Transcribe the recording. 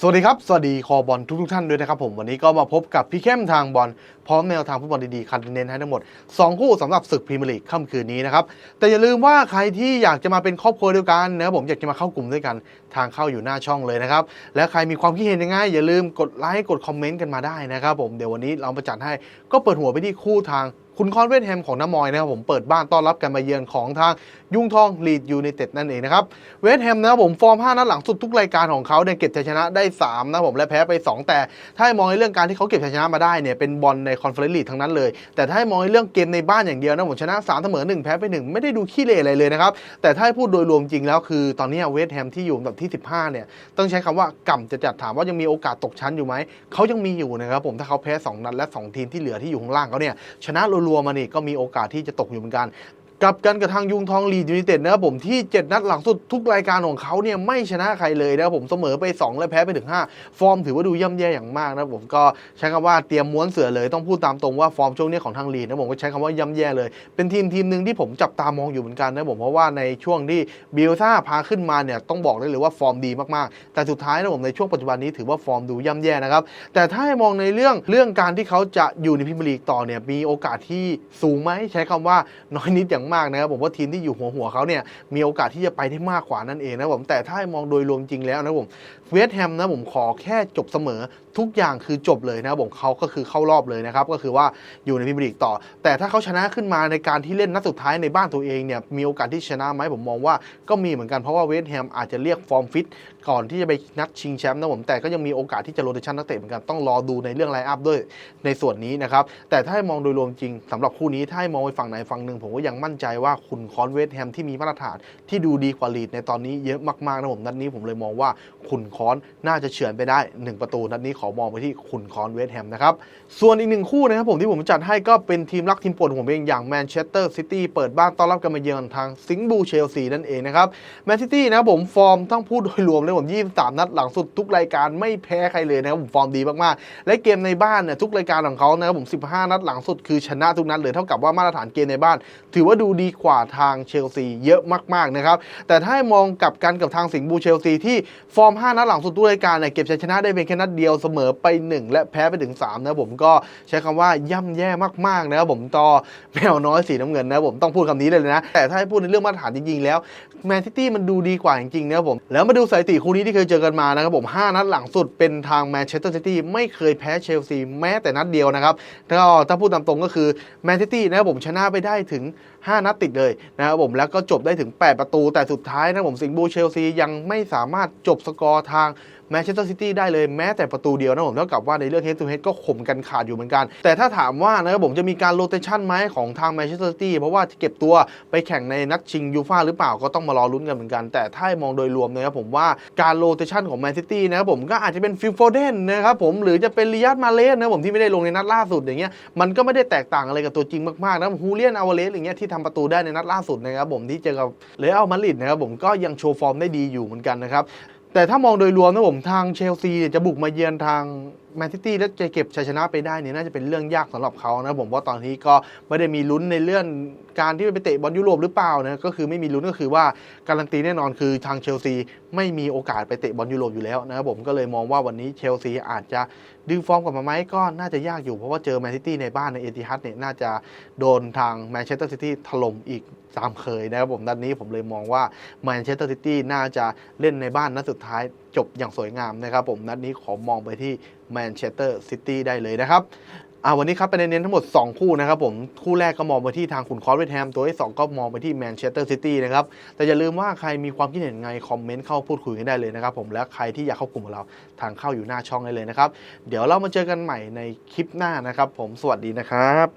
สวัสดีครับ สวัสดีคอบอลทุกทท่านด้วยนะครับผมวันนี้ก็มาพบกับพี่เข้มทางบอลพร้อมแนวทางฟุตบอลดีๆ คัดเน้นให้ทั้งหมด 2 คู่สำหรับศึกพรีเมียร์ลีกค่ำคืนนี้นะครับ แต่อย่าลืมว่าใครที่อยากจะมาเป็นครอบครัวเดียวกันนะครับผมอยากจะมาเข้ากลุ่มด้วยกันทางเข้าอยู่หน้าช่องเลยนะครับ และใครมีความคิดเห็นยังไงอย่าลืมกดไลค์กดคอมเมนต์กันมาได้นะครับผมเดี๋ยววันนี้เรามาจัดให้ก็เปิดหัวไปที่คู่ทาง คุณคอนเวสต์แฮมของน้ามอยนะครับผมเปิดบ้านต้อนรับการมาเยือนของทางยุ่งทองลีดยูไนเต็ดนั่นเองนะครับเวสต์แฮมนะครับผมฟอร์ม 5 นัดหลังสุดทุกรายการของเขาเนี่ยเก็บชัยชนะได้ 3 นะครับผมและแพ้ไป 2 แต่ถ้าให้มองในเรื่องการที่เขาเก็บชัยชนะมาได้เนี่ยเป็นบอลในคอนเฟอเรนซ์ลีกทั้งนั้นเลย แต่ถ้าให้มองในเรื่องเกมในบ้านอย่างเดียวนะผมชนะ3เสมอ1แพ้ไป 1 ไม่ได้ดูขี้เหร่อะไรเลยนะครับแต่ถ้าพูดโดยรวมจริงแล้วคือตอนนี้เวสต์แฮมที่อยู่อันดับที่ 15เนี่ยต้องใช้คำว่าก่ำจะจัดถามว่ายังมีโอกาสตกชั้นอยู่ไหมเขายังมีอยู่นะครับผมถ้าเขาแพ้2นัดและ 2 ทีมที่เหลือที่อยู่ข้างล่างเขาเนี่ยชนะรรวๆมานี่ก็มีโอกาสที่จะตกอยู่เหมือนกัน กลับกันกับทางยุงทองลีดยูไนเต็ดนะครับผมที่ 7 นัดหลังสุดทุกรายการของเขาเนี่ยไม่ชนะใครเลยนะครับผมเสมอไป 2 และแพ้ไปถึง 5 ฟอร์มถือว่าดูย่ำแย่อย่างมากนะครับผมก็ใช้คำว่าเตรียมม้วนเสือเลยต้องพูดตามตรงว่าฟอร์มช่วงนี้ของทางลีดนะผมก็ใช้คำว่าย่ำแย่เลย เป็นทีมทีมหนึ่งที่ผมจับตามองอยู่เหมือนกันนะผมเพราะว่าในช่วงที่บิลซ่าพาขึ้นมาเนี่ยต้องบอกได้เลยว่าฟอร์มดีมากๆ แต่สุดท้ายนะผมในช่วงปัจจุบันนี้ถือว่าฟอร์มดูย่ำแย่นะครับแต่ถ้าให้มองในเรื่องเรื่องการที่เขาจะอยู่ในพรีเมียร์ลีกต่อเนี่ยมีโอกาสที่สูงไหมใช้คำว่าน้อยนิดอย่างมากนะครับผมว่าทีมที่อยู่หัวหัวเขาเนี่ยมีโอกาสที่จะไปได้มากกว่านั่นเองนะผมแต่ถ้ามองโดยรวมจริงแล้วนะผมเวสต์แฮมนะผมขอแค่จบเสมอทุกอย่างคือจบเลยนะครับผมเขาก็คือเข้ารอบเลยนะครับก็คือว่าอยู่ในพรีเมียร์ลีกต่อ แต่ถ้าเขาชนะขึ้นมาในการที่เล่นนัดสุดท้ายในบ้านตัวเองเนี่ยมีโอกาสที่ชนะไหมผมมองว่าก็มีเหมือนกันเพราะว่าเวสต์แฮมอาจจะเรียกฟอร์มฟิต ก่อนที่จะไปนัดชิงแชมป์นะผมแต่ก็ยังมีโอกาสที่จะโรเตชันนักเตะเหมือนกันต้องรอดูในเรื่องไลน์อัพด้วยในส่วนนี้นะครับแต่ถ้าให้มองโดยรวมจริงสำหรับคู่นี้ถ้าให้มองไปฝั่งไหนฝั่งหนึ่งผมก็ยังมั่นใจว่าคุณคอนเวสแฮมที่มีมาตรฐานที่ดูดีกว่าลีดในตอนนี้เยอะมากๆนะผมนัดนี้ผมเลยมองว่าคุณคอนน่าจะเฉือนไปได้ 1 ประตูนัดนี้ขอมองไปที่คุณคอนเวสแฮมนะครับส่วนอีกหนึ่งคู่นะครับผมที่ผมจัดให้ก็เป็นทีมรักทีมโปรดของผมเองอย่างแมนเชสเตอร์ซิตี้เปิดบ้านต้อนรับการมาเยือนทางสิงห์บูเชลซีนั่นเองนะครับแมนซิตี้นะครับผมฟอร์มต้องพูดโดยรวมเลยผม 23 นัดหลังสุดทุกรายการไม่แพ้ใครเลยนะครับผมฟอร์มดีมากๆ และเกมในบ้านเนี่ยทุกรายการของเขานะครับผม 15 นัดหลังสุดคือชนะทุกนัดเลยเท่ากับว่ามาตรฐานเกมในบ้าน ถือว่าดูดีกว่าทางเชลซีเยอะมากๆนะครับแต่ถ้ามองกับกันกับทางสิงห์บูเชลซีที่ฟอร์ม 5 นัดหลังสุดทุกรายการเนี่ยเก็บชัยชนะได้เพียงแค่นัดเดียวเสมอไป 1 และแพ้ไปถึง3นะผมก็ใช้คำว่าย่ำแย่มากๆนะครับผมต่อแมวน้อยสีน้ำเงินนะผมต้องพูดคำนี้เลยนะแต่ถ้าให้พูดในเรื่องมาตรฐานจริงๆแล้วแมนซิตี้มันดูดีกว่าจริงๆนะผมแล้วมาดูสถิติคู่นี้ที่เคยเจอกันมานะครับผม 5 นัดหลังสุดเป็นทางแมนเชสเตอร์ซิตี้ไม่เคยแพ้เชลซีแม้แต่นัดเดียวนะครับแล้วก็ถ้าพูดตามตรงก็คือแมนเชสเตอร์ซิตี้นะครับผมชนะไปได้ถึง 5 นัดติดเลยนะครับผมแล้วก็จบได้ถึง 8 ประตูแต่สุดท้ายนะผมสิงห์บูเชลซียังไม่สามารถจบสกอร์ทางแมนเชสเตอร์ซิตี้ได้เลยแม้แต่ประตูเดียวนะผมเท่ากับว่าในเรื่องเฮดทูเฮดก็ข่มกันขาดอยู่เหมือนกัน แต่ถ้าถามว่านะครับผมจะมีการโรเตชันไหมของทางแมนเชสเตอร์ซิตี้เพราะว่าเก็บตัวไปแข่งในนัดชิงยูฟ่าหรือเปล่าก็ต้องมารอลุ้นกันเหมือนกัน แต่ถ้ามองโดยรวมนะครับผมว่าการโรเตชันของแมนซิตี้นะครับผมก็อาจจะเป็นฟิลโฟเดนนะครับผมหรือจะเป็นริยัตมาเลสนะครับผมที่ไม่ได้ลงในนัดล่าสุดอย่างเงี้ยมันก็ไม่ได้แตกต่างอะไรกับตัวจริงมากๆนะฮูเลียนอาวาเลสอย่างเงี้ยที่ทำประตูได้ในนัดล่าสุดนะครับผมที่เจอกับเรอัลมาดริดนะครับผมก็ยังโชว์ฟอร์มได้ดีอยู่เหมือนกันนะครับ แต่ถ้ามองโดยรวมนะผมทางเชลซีจะบุกมาเยือนทาง แมนซิตี้แล้วจะเก็บชัยชนะไปได้เนี่ยน่าจะเป็นเรื่องยากสำหรับเขานะผมว่าตอนนี้ก็ไม่ได้มีลุ้นในเรื่องการที่ไปเตะบอลยุโรปหรือเปล่านะก็คือไม่มีลุ้นก็คือว่าการันตีแน่นอนคือทางเชลซีไม่มีโอกาสไปเตะบอลยุโรปอยู่แล้วนะครับผมก็เลยมองว่าวันนี้เชลซีอาจจะดึงฟอร์มกลับมาไหมก็น่าจะยากอยู่เพราะว่าเจอแมนซิตี้ในบ้านในเอติฮัดเนี่ยน่าจะโดนทางแมนเชสเตอร์ซิตี้ถล่มอีกตามเคยนะครับผมนัดนี้ผมเลยมองว่าแมนเชสเตอร์ซิตี้น่าจะเล่นในบ้านนัดสุดท้าย จบอย่างสวยงามนะครับผมนัดนี้ขอมองไปที่แมนเชสเตอร์ซิตี้ได้เลยนะครับอ่าวันนี้ครับเป็นเน้นทั้งหมด 2 คู่นะครับผม คู่แรกก็มองไปที่ทางขุนคอสเวสต์แฮม ตัวที่2ก็มองไปที่แมนเชสเตอร์ซิตี้นะครับ แต่อย่าลืมว่าใครมีความคิดเห็นไง คอมเมนต์เข้าพูดคุยกันได้เลยนะครับผมและใครที่อยากเข้ากลุ่มกับเราทางเข้าอยู่หน้าช่องได้เลยนะครับ เดี๋ยวเรามาเจอกันใหม่ในคลิปหน้านะครับผมสวัสดีนะครับ